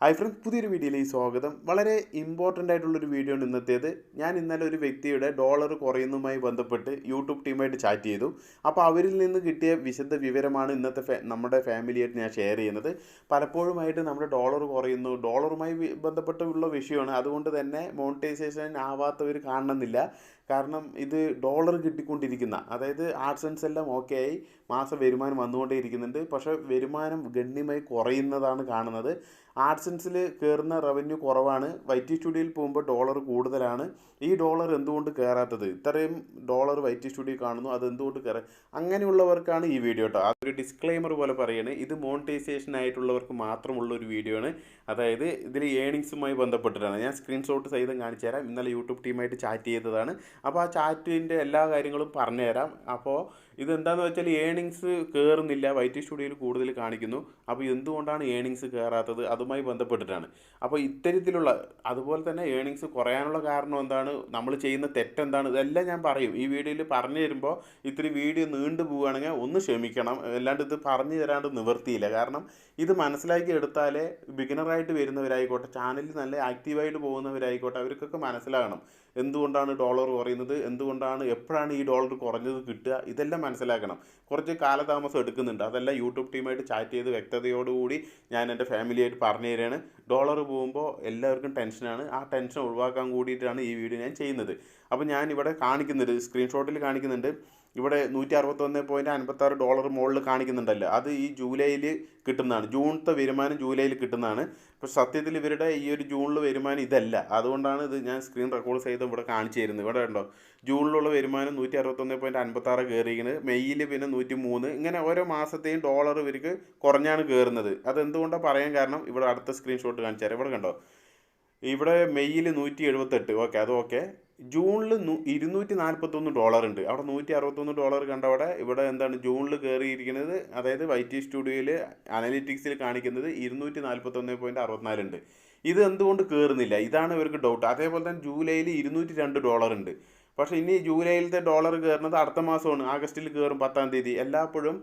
Hi friends പുതിയൊരു വീഡിയോയിലേക്ക് സ്വാഗതം. വളരെ ഇമ്പോർട്ടന്റ് ആയിട്ടുള്ളൊരു വീഡിയോ ആണ് ഇന്നത്തേത്. ഞാൻ ഇന്നലെ ഒരു വ്യക്തിയുടെ ഡോളർ കുറയുന്നതുമായി ബന്ധപ്പെട്ട് യൂട്യൂബ് ടീമായിട്ട് ചാറ്റ് ചെയ്തു. അപ്പോൾ അവരിൽ നിന്ന് കിട്ടിയ വിശദ വിവരമാണ് ഇന്നത്തെ നമ്മുടെ ഫാമിലിയായിട്ട് ഞാൻ ഷെയർ ചെയ്യുന്നത്. പലപ്പോഴുമായിട്ട് നമ്മുടെ ഡോളർ കുറയുന്നു. ഡോളറുമായി ബന്ധപ്പെട്ടുള്ള വിഷയമാണ്. അതുകൊണ്ട് തന്നെ മോണിറ്റൈസേഷൻ ആവാത്തവർ കാണണമെന്നില്ല. കാരണം ഇത് ഡോളർ കിട്ടിക്കൊണ്ടിരിക്കുന്ന അതായത് ആഡ്സൻസ് എല്ലാം ഓക്കെ ആയി മാസ വരുമാനം വന്നുകൊണ്ടേ ഇരിക്കുന്നുണ്ട് പക്ഷേ വരുമാനം ഗണ്യമായി കുറയുന്നതാണ് കാണുന്നത്. ആഡ്സൻസിൽ കയറുന്ന റവന്യൂ കുറവാണ്. വൈറ്റി സ്റ്റുഡിയോയിൽ പോകുമ്പോൾ ഡോളർ കൂടുതലാണ്. ഈ ഡോളർ എന്തുകൊണ്ട് കയറാത്തത്? ഇത്രയും ഡോളർ വൈറ്റി സ്റ്റുഡിയോ കാണുന്നു അത് എന്തുകൊണ്ട് കയറാ? അങ്ങനെയുള്ളവർക്കാണ് ഈ വീഡിയോ കേട്ടോ അതൊരു ഡിസ്ക്ലെയിമർ പോലെ പറയുന്നത് ഇത് മോണിറ്റൈസേഷൻ ആയിട്ടുള്ളവർക്ക് മാത്രമുള്ള ഒരു വീഡിയോ ആണ്. അതായത് ഇതിൽ ഏണിങ്സുമായി ബന്ധപ്പെട്ടിട്ടാണ്. ഞാൻ സ്ക്രീൻഷോട്ട് സഹിതം കാണിച്ചു തരാം. ഇന്നലെ യൂട്യൂബ് ടീമായിട്ട് ചാറ്റ് ചെയ്തതാണ്. അപ്പോൾ ആ ചാറ്റിന്റെ എല്ലാ കാര്യങ്ങളും പറഞ്ഞുതരാം. അപ്പോൾ ഇതെന്താന്ന് വെച്ചാൽ ഏണിങ്സ് കയറുന്നില്ല വൈറ്റി സ്റ്റുഡിയോയിൽ കൂടുതൽ കാണിക്കുന്നു. അപ്പോൾ എന്തുകൊണ്ടാണ് ഏണിങ്സ് കയറാത്തത് അതുമായി ബന്ധപ്പെട്ടിട്ടാണ്. അപ്പോൾ ഇത്തരത്തിലുള്ള അതുപോലെ തന്നെ ഏണിങ്സ് കുറയാനുള്ള കാരണം എന്താണ്? നമ്മൾ ചെയ്യുന്ന തെറ്റെന്താണ്? ഇതെല്ലാം ഞാൻ പറയും. ഈ വീഡിയോയിൽ പറഞ്ഞു തരുമ്പോൾ ഇത്തിരി വീഡിയോ നീണ്ടു പോവുകയാണെങ്കിൽ ഒന്ന് ക്ഷമിക്കണം. അല്ലാണ്ട് ഇത് പറഞ്ഞു തരാണ്ട് നിവർത്തിയില്ല. കാരണം ഇത് മനസ്സിലാക്കി എടുത്താലേ ബിഗിനറായിട്ട് വരുന്നവരായിക്കോട്ടെ ചാനലിൽ നല്ല ആക്റ്റീവായിട്ട് പോകുന്നവരായിക്കോട്ടെ അവർക്കൊക്കെ മനസ്സിലാകണം. എന്തുകൊണ്ടാണ് ഡോളർ കുറയുന്നത്? എന്തുകൊണ്ടാണ് എപ്പോഴാണ് ഈ ഡോളർ കുറഞ്ഞത് കിട്ടുക? ഇതെല്ലാം മനസ്സിലാക്കണം. കുറച്ച് കാലതാമസം എടുക്കുന്നുണ്ട്. അതെല്ലാം യൂട്യൂബ് ടീമായിട്ട് ചാറ്റ് ചെയ്ത് വ്യക്തതയോടുകൂടി ഞാൻ എന്റെ ഫാമിലിയായിട്ട് പറഞ്ഞു തരികയാണ്. ഡോളർ പോകുമ്പോൾ എല്ലാവർക്കും ടെൻഷനാണ്. ആ ടെൻഷൻ ഒഴിവാക്കാൻ കൂടിയിട്ടാണ് ഈ വീഡിയോ ഞാൻ ചെയ്യുന്നത്. അപ്പോൾ ഞാൻ ഇവിടെ കാണിക്കുന്നുണ്ട് സ്ക്രീൻഷോട്ടിൽ കാണിക്കുന്നുണ്ട്. ഇവിടെ നൂറ്റി അറുപത്തൊന്ന് പോയിന്റ് അൻപത്താറ് ഡോളർ മുകളിൽ കാണിക്കുന്നുണ്ടല്ലോ. അത് ഈ ജൂലൈയിൽ കിട്ടുന്നതാണ്. ജൂണത്തെ വരുമാനം ജൂലൈയിൽ കിട്ടുന്നതാണ്. പക്ഷെ സത്യത്തിൽ ഇവരുടെ ഈ ഒരു ജൂണിൽ വരുമാനം ഇതല്ല. അതുകൊണ്ടാണ് ഇത് ഞാൻ സ്ക്രീൻ റെക്കോർഡ് ചെയ്ത് ഇവിടെ കാണിച്ചു തരുന്നത്. ഇവിടെ ഉണ്ടോ ജൂണിലുള്ള വരുമാനം നൂറ്റി അറുപത്തൊന്ന് പോയിന്റ് അൻപത്താറ് കയറിയിരിക്കുന്നത് മെയ്യിൽ പിന്നെ നൂറ്റി മൂന്ന് ഇങ്ങനെ ഓരോ മാസത്തെയും ഡോളർ ഇവർക്ക് കുറഞ്ഞാണ് കയറുന്നത് അതെന്തുകൊണ്ടാണ് പറയാൻ കാരണം ഇവിടെ അടുത്ത സ്ക്രീൻഷോട്ട് കാണിച്ചു തരാം. ഇവിടെ കണ്ടോ? ഇവിടെ മെയ്യിൽ നൂറ്റി എഴുപത്തെട്ട് ഓക്കെ അത് ഓക്കെ ജൂണിൽ ഇരുന്നൂറ്റി നാൽപ്പത്തൊന്ന് ഡോളർ ഉണ്ട് അവിടെ നൂറ്റി അറുപത്തൊന്ന് ഡോളർ കണ്ടവിടെ ഇവിടെ എന്താണ് ജൂണിൽ കയറിയിരിക്കുന്നത് അതായത് വൈറ്റി സ്റ്റുഡിയോയിൽ അനലിറ്റിക്സിൽ കാണിക്കുന്നത് ഇരുന്നൂറ്റി നാൽപ്പത്തൊന്ന് പോയിന്റ് അറുപത്തിനാലുണ്ട്. ഇത് എന്തുകൊണ്ട് കയറുന്നില്ല ഇതാണ് ഇവർക്ക് ഡൗട്ട് അതേപോലെ തന്നെ ജൂലൈയിൽ ഇരുന്നൂറ്റി രണ്ട് ഡോളർ ഉണ്ട് പക്ഷേ ഇനി ജൂലൈയിലത്തെ ഡോളർ കയറുന്നത് അടുത്ത മാസമാണ്. ആഗസ്റ്റിൽ കയറും പത്താം തീയതി. എല്ലായ്പ്പോഴും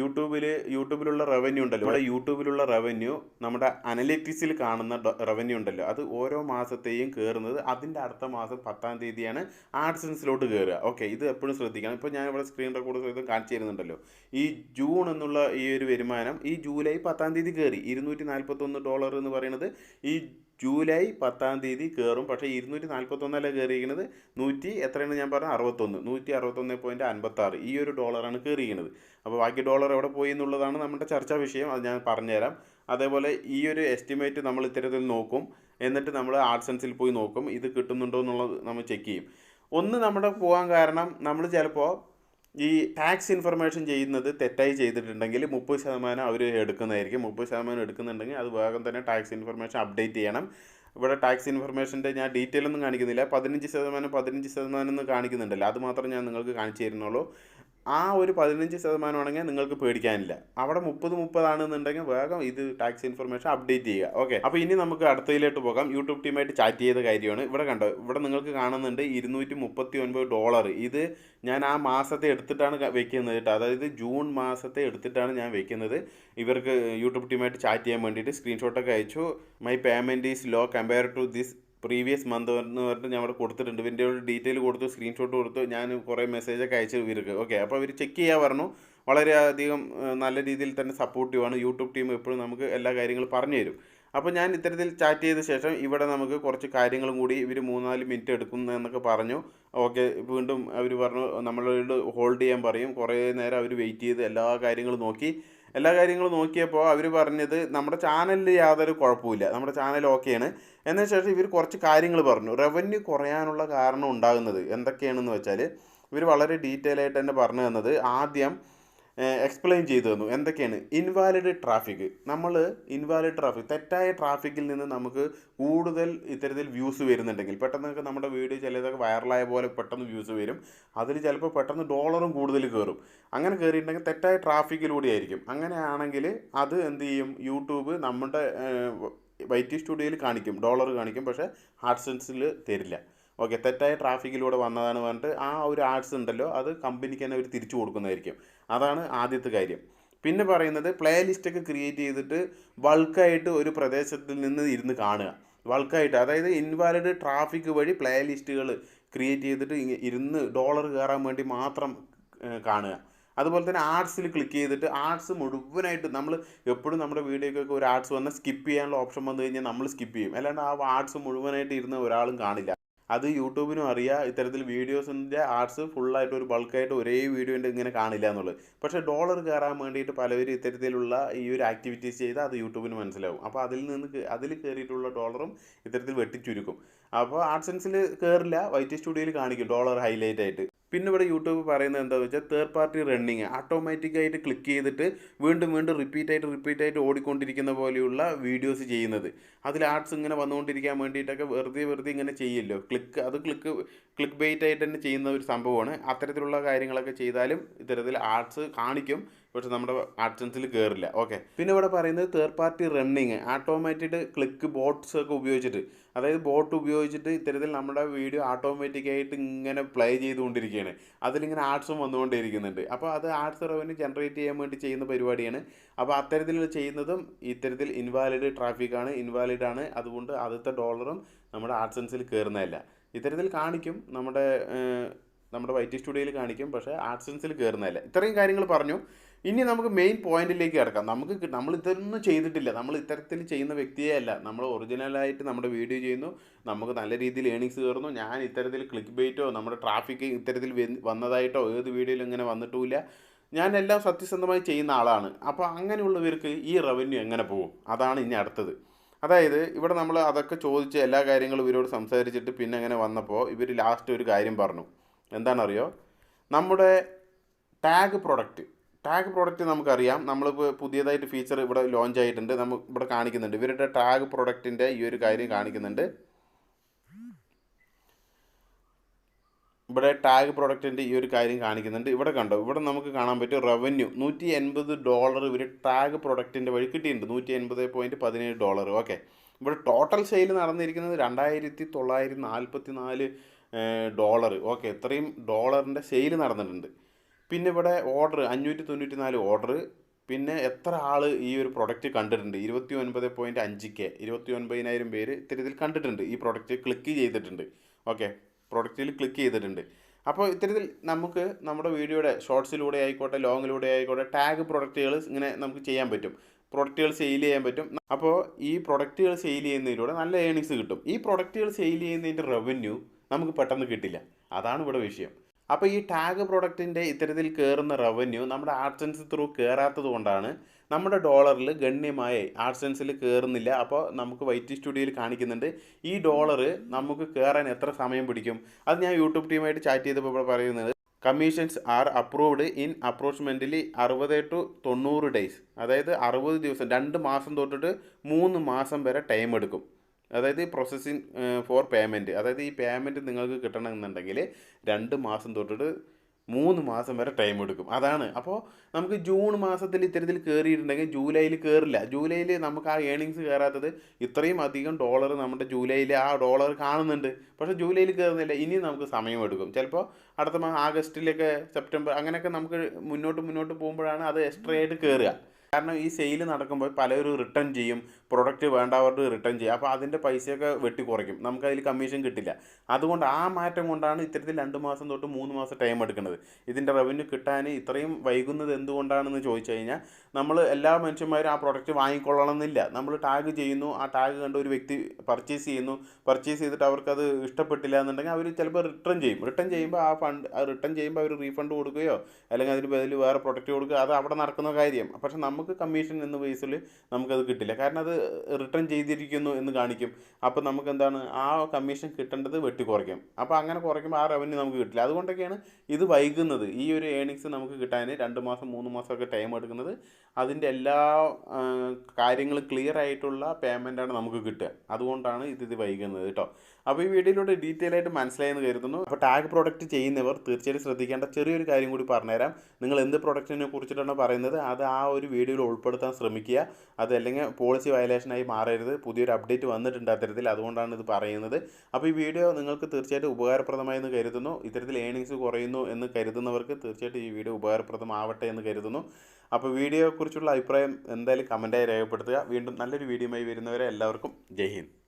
യൂട്യൂബിൽ യൂട്യൂബിലുള്ള റവന്യൂ ഉണ്ടല്ലോ. ഇവിടെ യൂട്യൂബിലുള്ള റവന്യൂ നമ്മുടെ അനലിറ്റിക്സിൽ കാണുന്ന റവന്യൂ ഉണ്ടല്ലോ. അത് ഓരോ മാസത്തെയും കയറുന്നത് അതിന്റെ അടുത്ത മാസം പത്താം തീയതിയാണ് ആഡ്സൻസിലോട്ട് കയറുക ഓക്കെ ഇത് എപ്പോഴും ശ്രദ്ധിക്കണം. ഇപ്പോൾ ഞാൻ ഇവിടെ സ്ക്രീൻ റെക്കോർഡ് സഹിതം കാണിച്ചു തരുന്നുണ്ടല്ലോ. ഈ ജൂൺ എന്നുള്ള ഈ ഒരു വരുമാനം ഈ ജൂലൈ പത്താം തീയതി കയറി ഇരുന്നൂറ്റി നാൽപ്പത്തൊന്ന് ഡോളർ എന്ന് പറയുന്നത് ഈ ജൂലൈ പത്താം തീയതി കയറും പക്ഷേ ഇരുന്നൂറ്റി നാൽപ്പത്തൊന്നല്ല കയറിയിരിക്കുന്നത് നൂറ്റി എത്രയാണ് ഞാൻ പറഞ്ഞത്? അറുപത്തൊന്ന്. നൂറ്റി അറുപത്തൊന്ന് പോയിന്റ് അൻപത്താറ്. ഈ ഒരു ഡോളറാണ് കയറിയിരിക്കുന്നത് അപ്പോൾ ബാക്കി ഡോളർ എവിടെ പോയി എന്നുള്ളതാണ് നമ്മുടെ ചർച്ചാ വിഷയം. അത് ഞാൻ പറഞ്ഞുതരാം. അതേപോലെ ഈ ഒരു എസ്റ്റിമേറ്റ് നമ്മൾ ഇത്തരത്തിൽ നോക്കും. എന്നിട്ട് നമ്മൾ ആർട്സൻസിൽ പോയി നോക്കും. ഇത് കിട്ടുന്നുണ്ടോ എന്നുള്ളത് നമ്മൾ ചെക്ക് ചെയ്യും. ഒന്ന് നമ്മുടെ പോകാൻ കാരണം നമ്മൾ ചിലപ്പോൾ ഈ ടാക്സ് ഇൻഫർമേഷൻ ചെയ്യുന്നത് തെറ്റായി ചെയ്തിട്ടുണ്ടെങ്കിൽ മുപ്പത് ശതമാനം അവർ എടുക്കുന്നതായിരിക്കും. മുപ്പത് ശതമാനം എടുക്കുന്നുണ്ടെങ്കിൽ അത് വേഗം തന്നെ ടാക്സ് ഇൻഫർമേഷൻ അപ്ഡേറ്റ് ചെയ്യണം. ഇവിടെ ടാക്സ് ഇൻഫർമേഷന്റെ ഞാൻ ഡീറ്റെയിൽ ഒന്നും കാണിക്കുന്നില്ല. പതിനഞ്ച് ശതമാനം പതിനഞ്ച് ശതമാനം എന്ന് കാണിക്കുന്നുണ്ടല്ലോ. അത് മാത്രം ഞാൻ നിങ്ങൾക്ക് കാണിച്ചു തരുന്നുള്ളൂ. ആ ഒരു പതിനഞ്ച് ശതമാനമാണെങ്കിൽ നിങ്ങൾക്ക് പേടിക്കാനില്ല. അവിടെ മുപ്പത് മുപ്പതാണെന്നുണ്ടെങ്കിൽ വേഗം ഇത് ടാക്സ് ഇൻഫർമേഷൻ അപ്ഡേറ്റ് ചെയ്യുക. ഓക്കെ അപ്പോൾ ഇനി നമുക്ക് അടുത്തതിലോട്ട് പോകാം. യൂട്യൂബ് ടീമായിട്ട് ചാറ്റ് ചെയ്ത കാര്യമാണ്. ഇവിടെ കണ്ടോ ഇവിടെ നിങ്ങൾക്ക് കാണുന്നുണ്ട് ഇരുന്നൂറ്റി മുപ്പത്തി ഒൻപത് ഡോളർ ഇത് ഞാൻ ആ മാസത്തെ എടുത്തിട്ടാണ് വെക്കുന്നത് കേട്ടോ. അതായത് ജൂൺ മാസത്തെ എടുത്തിട്ടാണ് ഞാൻ വെക്കുന്നത്. ഇവർക്ക് യൂട്യൂബ് ടീമായിട്ട് ചാറ്റ് ചെയ്യാൻ വേണ്ടിയിട്ട് സ്ക്രീൻഷോട്ടൊക്കെ അയച്ചു. My payment is low compare to this previous month എന്ന് പറഞ്ഞിട്ട് ഞാൻ അവിടെ കൊടുത്തിട്ടുണ്ട്. ഇവന്റെ ഒരു ഡീറ്റെയിൽ കൊടുത്തു സ്ക്രീൻഷോട്ട് കൊടുത്തു ഞാൻ കുറേ മെസ്സേജൊക്കെ അയച്ചു ഇവർക്ക്. ഓക്കെ അപ്പോൾ അവർ ചെക്ക് ചെയ്യാൻ പറഞ്ഞു. വളരെയധികം നല്ല രീതിയിൽ തന്നെ സപ്പോർട്ടീവാണ് യൂട്യൂബ് ടീം എപ്പോഴും നമുക്ക് എല്ലാ കാര്യങ്ങളും പറഞ്ഞു തരും. അപ്പോൾ ഞാൻ ഇത്തരത്തിൽ ചാറ്റ് ചെയ്ത ശേഷം ഇവിടെ നമുക്ക് കുറച്ച് കാര്യങ്ങളും കൂടി ഇവർ മൂന്നാൽ മിനിറ്റ് എടുക്കുന്നു എന്നൊക്കെ പറഞ്ഞു. ഓക്കെ വീണ്ടും അവർ പറഞ്ഞു നമ്മളോട് ഹോൾഡ് ചെയ്യാൻ പറയും. കുറേ നേരം അവർ വെയിറ്റ് ചെയ്ത് എല്ലാ കാര്യങ്ങളും നോക്കി. എല്ലാ കാര്യങ്ങളും നോക്കിയപ്പോൾ അവർ പറഞ്ഞത് നമ്മുടെ ചാനലിൽ യാതൊരു കുഴപ്പമില്ല നമ്മുടെ ചാനൽ ഓക്കെയാണ് എന്നതിന് ശേഷം ഇവർ കുറച്ച് കാര്യങ്ങൾ പറഞ്ഞു. റവന്യൂ കുറയാനുള്ള കാരണം ഉണ്ടാകുന്നത് എന്തൊക്കെയാണെന്ന് വെച്ചാൽ ഇവർ വളരെ ഡീറ്റെയിൽ ആയിട്ട് തന്നെ പറഞ്ഞു തന്നത് ആദ്യം എക്സ്പ്ലെയിൻ ചെയ്തു തന്നു. എന്തൊക്കെയാണ്? ഇൻവാലിഡ് ട്രാഫിക് നമ്മൾ ഇൻവാലിഡ് ട്രാഫിക് തെറ്റായ ട്രാഫിക്കിൽ നിന്ന് നമുക്ക് കൂടുതൽ ഇത്തരത്തിൽ വ്യൂസ് വരുന്നുണ്ടെങ്കിൽ പെട്ടെന്നൊക്കെ നമ്മുടെ വീഡിയോ ചിലതൊക്കെ വൈറലായ പോലെ പെട്ടെന്ന് വ്യൂസ് വരും. അതിൽ ചിലപ്പോൾ പെട്ടെന്ന് ഡോളറും കൂടുതൽ കയറും അങ്ങനെ കയറിയിട്ടുണ്ടെങ്കിൽ തെറ്റായ ട്രാഫിക്കിലൂടെ ആയിരിക്കും. അങ്ങനെയാണെങ്കിൽ അത് എന്ത് ചെയ്യും? യൂട്യൂബ് നമ്മുടെ വൈറ്റി സ്റ്റുഡിയോയിൽ കാണിക്കും. ഡോളർ കാണിക്കും. പക്ഷേ ഹാർട്സൻസിൽ തരില്ല. ഓക്കെ തെറ്റായ ട്രാഫിക്കിലൂടെ വന്നതാണ് പറഞ്ഞിട്ട് ആ ഒരു ആഡ്സ് ഉണ്ടല്ലോ അത് കമ്പനിക്ക് തന്നെ അവർ തിരിച്ചു കൊടുക്കുന്നതായിരിക്കും. അതാണ് ആദ്യത്തെ കാര്യം. പിന്നെ പറയുന്നത് പ്ലേ ലിസ്റ്റൊക്കെ ക്രിയേറ്റ് ചെയ്തിട്ട് ബൾക്കായിട്ട് ഒരു പ്രദേശത്തിൽ നിന്ന് ഇരുന്ന് കാണുക. ബൾക്കായിട്ട് അതായത് ഇൻവാലിഡ് ട്രാഫിക് വഴി പ്ലേലിസ്റ്റുകൾ ക്രിയേറ്റ് ചെയ്തിട്ട് ഇരുന്ന് ഡോളർ കയറാൻ വേണ്ടി മാത്രം കാണുക. അതുപോലെ തന്നെ ആർട്സിൽ ക്ലിക്ക് ചെയ്തിട്ട് ആർട്സ് മുഴുവനായിട്ട് നമ്മൾ എപ്പോഴും നമ്മുടെ വീഡിയോക്കൊക്കെ ഒരു ആർട്സ് വന്നാൽ സ്കിപ്പ് ചെയ്യാനുള്ള ഓപ്ഷൻ വന്നു കഴിഞ്ഞാൽ നമ്മൾ സ്കിപ്പ് ചെയ്യും. അല്ലാണ്ട് ആ ആർട്സ് മുഴുവനായിട്ട് ഇരുന്ന് ഒരാളും കാണില്ല. അത് യൂട്യൂബിനും അറിയാം ഇത്തരത്തിൽ വീഡിയോസിന്റെ ആർട്സ് ഫുള്ളായിട്ട് ഒരു ബൾക്കായിട്ട് ഒരേ വീഡിയോന്റെ ഇങ്ങനെ കാണില്ല എന്നുള്ളത്. പക്ഷേ ഡോളർ കയറാൻ വേണ്ടിയിട്ട് പലവരും ഇത്തരത്തിലുള്ള ഈ ഒരു ആക്ടിവിറ്റീസ് ചെയ്താൽ അത് യൂട്യൂബിന് മനസ്സിലാവും. അപ്പോൾ അതിൽ നിന്ന് അതിൽ കയറിയിട്ടുള്ള ഡോളറും ഇത്തരത്തിൽ വെട്ടിച്ചുരുക്കും. അപ്പോൾ ആർട്സൻസിൽ കയറില്ല വൈറ്റ് സ്റ്റുഡിയോയിൽ കാണിക്കും ഡോളർ ഹൈലൈറ്റ് ആയിട്ട്. പിന്നെ ഇവിടെ യൂട്യൂബ് പറയുന്നത് എന്താ വെച്ചാൽ തേർഡ് പാർട്ടി റണ്ണിങ് ഓട്ടോമാറ്റിക്കായിട്ട് ക്ലിക്ക് ചെയ്തിട്ട് വീണ്ടും വീണ്ടും റിപ്പീറ്റ് ആയിട്ട് റിപ്പീറ്റ് ആയിട്ട് ഓടിക്കൊണ്ടിരിക്കുന്ന പോലെയുള്ള വീഡിയോസ് ചെയ്യുന്നത്. അതിൽ ആർട്സ് ഇങ്ങനെ വന്നുകൊണ്ടിരിക്കാൻ വേണ്ടിയിട്ടൊക്കെ വെറുതെ വെറുതെ ഇങ്ങനെ ചെയ്യല്ലോ. ക്ലിക്ക് അത് ക്ലിക്ക് ക്ലിക്ക് ബെയ്റ്റ് ആയിട്ട് തന്നെ ചെയ്യുന്ന ഒരു സംഭവമാണ്. അത്തരത്തിലുള്ള കാര്യങ്ങളൊക്കെ ചെയ്താലും ഇത്തരത്തിൽ ആർട്സ് കാണിക്കും. പക്ഷെ നമ്മുടെ ആഡ്സൻസിൽ കയറില്ല ഓക്കെ പിന്നെ ഇവിടെ പറയുന്നത് third party running automatic click bots ഒക്കെ ഉപയോഗിച്ചിട്ട്. അതായത് ബോട്ട് ഉപയോഗിച്ചിട്ട് ഇത്തരത്തിൽ നമ്മുടെ വീഡിയോ ഓട്ടോമാറ്റിക്കായിട്ട് ഇങ്ങനെ പ്ലേ ചെയ്തുകൊണ്ടിരിക്കുകയാണ്. അതിലിങ്ങനെ ആഡ്സും വന്നുകൊണ്ടിരിക്കുന്നുണ്ട് അപ്പോൾ അത് ആർട്സ് റവന്യൂ ജനറേറ്റ് ചെയ്യാൻ വേണ്ടി ചെയ്യുന്ന പരിപാടിയാണ്. അപ്പോൾ അത്തരത്തിൽ ചെയ്യുന്നതും ഇത്തരത്തിൽ ഇൻവാലിഡ് ട്രാഫിക്കാണ് ഇൻവാലിഡ് ആണ്. അതുകൊണ്ട് ആദ്യത്തെ ഡോളറും നമ്മുടെ ആർട്സൻസിൽ കയറുന്നതല്ല ഇത്തരത്തിൽ കാണിക്കും നമ്മുടെ നമ്മുടെ വൈറ്റി സ്റ്റുഡിയോയിൽ കാണിക്കും പക്ഷേ ആർട്സൻസിൽ കയറുന്നതല്ല ഇത്രയും കാര്യങ്ങൾ പറഞ്ഞു. ഇനി നമുക്ക് മെയിൻ പോയിന്റിലേക്ക് കിടക്കാം. നമുക്ക് നമ്മൾ ഇതൊന്നും ചെയ്തിട്ടില്ല. നമ്മൾ ഇത്തരത്തിൽ ചെയ്യുന്ന വ്യക്തിയെ അല്ല. നമ്മൾ ഒറിജിനലായിട്ട് നമ്മുടെ വീഡിയോ ചെയ്യുന്നു. നമുക്ക് നല്ല രീതിയിൽ ഏണിങ്സ് കയറുന്നു. ഞാൻ ഇത്തരത്തിൽ ക്ലിക്ക് ബൈറ്റോ നമ്മുടെ ട്രാഫിക് ഇത്തരത്തിൽ വന്നതായിട്ടോ ഏത് വീഡിയോയിലും ഇങ്ങനെ വന്നിട്ടുമില്ല. ഞാൻ എല്ലാം സത്യസന്ധമായി ചെയ്യുന്ന ആളാണ്. അപ്പോൾ അങ്ങനെയുള്ളവർക്ക് ഈ റവന്യൂ എങ്ങനെ പോകും? അതാണ് ഇനി അടുത്തത്. അതായത് ഇവിടെ നമ്മൾ അതൊക്കെ ചോദിച്ച് എല്ലാ കാര്യങ്ങളും ഇവരോട് സംസാരിച്ചിട്ട് പിന്നെ അങ്ങനെ വന്നപ്പോൾ ഇവർ ലാസ്റ്റ് ഒരു കാര്യം പറഞ്ഞു. എന്താണെന്നറിയോ? നമ്മുടെ ടാഗ് പ്രൊഡക്റ്റ് ടാഗ് പ്രോഡക്റ്റ് നമുക്കറിയാം. നമ്മളിപ്പോൾ പുതിയതായിട്ട് ഫീച്ചർ ഇവിടെ ലോഞ്ച് ആയിട്ടുണ്ട്. നമ്മൾ ഇവിടെ കാണിക്കുന്നുണ്ട്. ഇവരുടെ ടാഗ് പ്രോഡക്റ്റിന്റെ ഈ ഒരു കാര്യം കാണിക്കുന്നുണ്ട്. ഇവിടെ ടാഗ് പ്രോഡക്റ്റിന്റെ ഈ ഒരു കാര്യം കാണിക്കുന്നുണ്ട്. ഇവിടെ കണ്ടോ? ഇവിടെ നമുക്ക് കാണാൻ പറ്റും റവന്യൂ നൂറ്റി എൺപത് ഡോളർ ഇവർ ടാഗ് പ്രൊഡക്റ്റിന്റെ വഴി കിട്ടിയിട്ടുണ്ട്. നൂറ്റി എൺപത് പോയിന്റ് പതിനേഴ് ഡോളർ ഓക്കെ ഇവിടെ ടോട്ടൽ സെയിൽ നടന്നിരിക്കുന്നത് രണ്ടായിരത്തി തൊള്ളായിരത്തി നാൽപ്പത്തി നാല് ഡോളർ ഓക്കെ ഇത്രയും ഡോളറിന്റെ സെയിൽ നടന്നിട്ടുണ്ട്. പിന്നെ ഇവിടെ ഓർഡർ അഞ്ഞൂറ്റി തൊണ്ണൂറ്റി നാല് ഓർഡർ പിന്നെ എത്ര ആൾ ഈ ഒരു പ്രൊഡക്റ്റ് കണ്ടിട്ടുണ്ട്? ഇരുപത്തി ഒൻപത് പോയിന്റ് അഞ്ച് കെ ഇരുപത്തി ഒൻപതിനായിരം പേര് ഇത്തരത്തിൽ കണ്ടിട്ടുണ്ട് ഈ പ്രൊഡക്റ്റ് ക്ലിക്ക് ചെയ്തിട്ടുണ്ട്. ഓക്കെ പ്രൊഡക്റ്റിൽ ക്ലിക്ക് ചെയ്തിട്ടുണ്ട്. അപ്പോൾ ഇത്തരത്തിൽ നമുക്ക് നമ്മുടെ വീഡിയോയുടെ ഷോർട്സിലൂടെ ആയിക്കോട്ടെ ലോങ്ങിലൂടെ ആയിക്കോട്ടെ ടാഗ് പ്രൊഡക്റ്റുകൾ ഇങ്ങനെ നമുക്ക് ചെയ്യാൻ പറ്റും. പ്രൊഡക്റ്റുകൾ സെയിൽ ചെയ്യാൻ പറ്റും. അപ്പോൾ ഈ പ്രൊഡക്റ്റുകൾ സെയിൽ ചെയ്യുന്നതിലൂടെ നല്ല ഏണിങ്സ് കിട്ടും. ഈ പ്രൊഡക്റ്റുകൾ സെയിൽ ചെയ്യുന്നതിന്റെ റവന്യൂ നമുക്ക് പെട്ടെന്ന് കിട്ടില്ല. അതാണ് ഇവിടെ വിഷയം. അപ്പോൾ ഈ ടാഗ് പ്രൊഡക്റ്റിന്റെ ഇത്തരത്തിൽ കയറുന്ന റവന്യൂ നമ്മുടെ ആർട്സൻസ് ത്രൂ കയറാത്തത് കൊണ്ടാണ് നമ്മുടെ ഡോളറിൽ ഗണ്യമായി ആർട്സൻസിൽ കയറുന്നില്ല അപ്പോൾ നമുക്ക് വൈറ്റി സ്റ്റുഡിയോയിൽ കാണിക്കുന്നുണ്ട്. ഈ ഡോളർ നമുക്ക് കയറാൻ എത്ര സമയം പിടിക്കും? അത് ഞാൻ യൂട്യൂബ് ടീമായിട്ട് ചാറ്റ് ചെയ്തപ്പോൾ പറയുന്നത്. Commissions are approved in approximately അറുപത് ടു തൊണ്ണൂറ് ഡേയ്സ് അതായത് അറുപത് ദിവസം രണ്ട് മാസം തൊട്ടിട്ട് മൂന്ന് മാസം വരെ ടൈം എടുക്കും. അതായത് പ്രോസസ്സിങ് ഫോർ പേയ്മെന്റ് അതായത് ഈ പേയ്മെന്റ് നിങ്ങൾക്ക് കിട്ടണമെന്നുണ്ടെങ്കിൽ രണ്ട് മാസം തൊട്ടിട്ട് മൂന്ന് മാസം വരെ ടൈം എടുക്കും. അതാണ്. അപ്പോൾ നമുക്ക് ജൂൺ മാസത്തിൽ ഇത്തരത്തിൽ കയറിയിട്ടുണ്ടെങ്കിൽ ജൂലൈയിൽ കയറില്ല ജൂലൈയിൽ നമുക്ക് ആ ഏണിങ്സ് കയറാത്തത് ഇത്രയും അധികം ഡോളർ നമ്മുടെ ജൂലൈയിൽ ആ ഡോളർ കാണുന്നുണ്ട്. പക്ഷേ ജൂലൈയിൽ കയറുന്നില്ല ഇനി നമുക്ക് സമയമെടുക്കും ചിലപ്പോൾ അടുത്ത മാസം ആഗസ്റ്റിലൊക്കെ സെപ്റ്റംബർ അങ്ങനെയൊക്കെ നമുക്ക് മുന്നോട്ട് മുന്നോട്ട് പോകുമ്പോഴാണ് അത് എക്സ്ട്രാ ആയിട്ട് കയറുക കാരണം ഈ സെയിൽ നടക്കുമ്പോൾ പലരും റിട്ടേൺ ചെയ്യും. പ്രൊഡക്റ്റ് വേണ്ടവർക്ക് റിട്ടേൺ ചെയ്യുക. അപ്പോൾ അതിന്റെ പൈസയൊക്കെ വെട്ടി കുറയ്ക്കും നമുക്ക് അതിൽ കമ്മീഷൻ കിട്ടില്ല. അതുകൊണ്ട് ആ മാറ്റം കൊണ്ടാണ് ഇത്തരത്തിൽ രണ്ട് മാസം തൊട്ട് മൂന്ന് മാസം ടൈം എടുക്കുന്നത്. ഇതിന്റെ റവന്യൂ കിട്ടാൻ ഇത്രയും വൈകുന്നത് എന്തുകൊണ്ടാണെന്ന് ചോദിച്ചു കഴിഞ്ഞാൽ നമ്മൾ എല്ലാ മനുഷ്യന്മാരും ആ പ്രൊഡക്റ്റ് വാങ്ങിക്കൊള്ളണമെന്നില്ല. നമ്മൾ ടാഗ് ചെയ്യുന്നു. ആ ടാഗ് കണ്ട് ഒരു വ്യക്തി പർച്ചേസ് ചെയ്യുന്നു. പർച്ചേസ് ചെയ്തിട്ട് അവർക്കത് ഇഷ്ടപ്പെട്ടില്ല എന്നുണ്ടെങ്കിൽ അവർ ചിലപ്പോൾ റിട്ടേൺ ചെയ്യും. റിട്ടേൺ ചെയ്യുമ്പോൾ ആ ഫണ്ട് റിട്ടേൺ ചെയ്യുമ്പോൾ അവർ റീഫണ്ട് കൊടുക്കുകയോ അല്ലെങ്കിൽ അതിന് ബദൽ വേറെ പ്രൊഡക്റ്റ് കൊടുക്കുക അത് അവിടെ നടക്കുന്ന കാര്യം. പക്ഷേ നമുക്ക് കമ്മീഷൻ എന്ന ബേസിൽ നമുക്കത് കിട്ടില്ല. കാരണം അത് റിട്ടേൺ ചെയ്തിരിക്കുന്നു എന്ന് കാണിക്കും. അപ്പോൾ നമുക്ക് എന്താണ് ആ കമ്മീഷൻ കിട്ടേണ്ടത് വെട്ടി കുറയ്ക്കും അപ്പോൾ അങ്ങനെ കുറയ്ക്കുമ്പോൾ ആ റവന്യൂ നമുക്ക് കിട്ടില്ല. അതുകൊണ്ടൊക്കെയാണ് ഇത് വൈകുന്നത്. ഈ ഒരു ഏണിങ്സ് നമുക്ക് കിട്ടാൻ രണ്ട് മാസം മൂന്ന് മാസമൊക്കെ ടൈം എടുക്കുന്നത്. അതിന്റെ എല്ലാ കാര്യങ്ങളും ക്ലിയർ ആയിട്ടുള്ള പേയ്മെന്റാണ് നമുക്ക് കിട്ടുക. അതുകൊണ്ടാണ് ഇത് ഇത് വൈകുന്നത് കേട്ടോ. അപ്പോൾ ഈ വീഡിയോയിലൂടെ ഡീറ്റെയിൽ ആയിട്ട് മനസ്സിലായെന്ന് കരുതുന്നു. അപ്പോൾ ടാഗ് പ്രോഡക്റ്റ് ചെയ്യുന്നവർ തീർച്ചയായിട്ടും ശ്രദ്ധിക്കേണ്ട ചെറിയൊരു കാര്യം കൂടി പറഞ്ഞുതരാം. നിങ്ങൾ എന്ത് പ്രോഡക്റ്റിനെ കുറിച്ചിട്ടാണ് പറയുന്നത്? അത് ആ ഒരു വീഡിയോയിൽ ഉൾപ്പെടുത്താൻ ശ്രമിക്കുക. അത് അല്ലെങ്കിൽ പോളിസി വയലേഷനായി മാറരുത്. പുതിയൊരു അപ്ഡേറ്റ് വന്നിട്ടുണ്ട് അത്തരത്തിൽ അതുകൊണ്ടാണ് ഇത് പറയുന്നത്. അപ്പോൾ ഈ വീഡിയോ നിങ്ങൾക്ക് തീർച്ചയായിട്ടും ഉപകാരപ്രദമായി എന്ന് കരുതുന്നു. ഇത്തരത്തിൽ ഏണിങ്സ് കുറയുന്നു എന്ന് കരുതുന്നവർക്ക് തീർച്ചയായിട്ടും ഈ വീഡിയോ ഉപകാരപ്രദമാവട്ടെ എന്ന് കരുതുന്നു. അപ്പോൾ വീഡിയോയെക്കുറിച്ചുള്ള അഭിപ്രായം എന്തായാലും കമന്റായി രേഖപ്പെടുത്തുക. വീണ്ടും നല്ലൊരു വീഡിയോയുമായി വരുന്നവരെ എല്ലാവർക്കും ജയ് ഹിന്ദ്.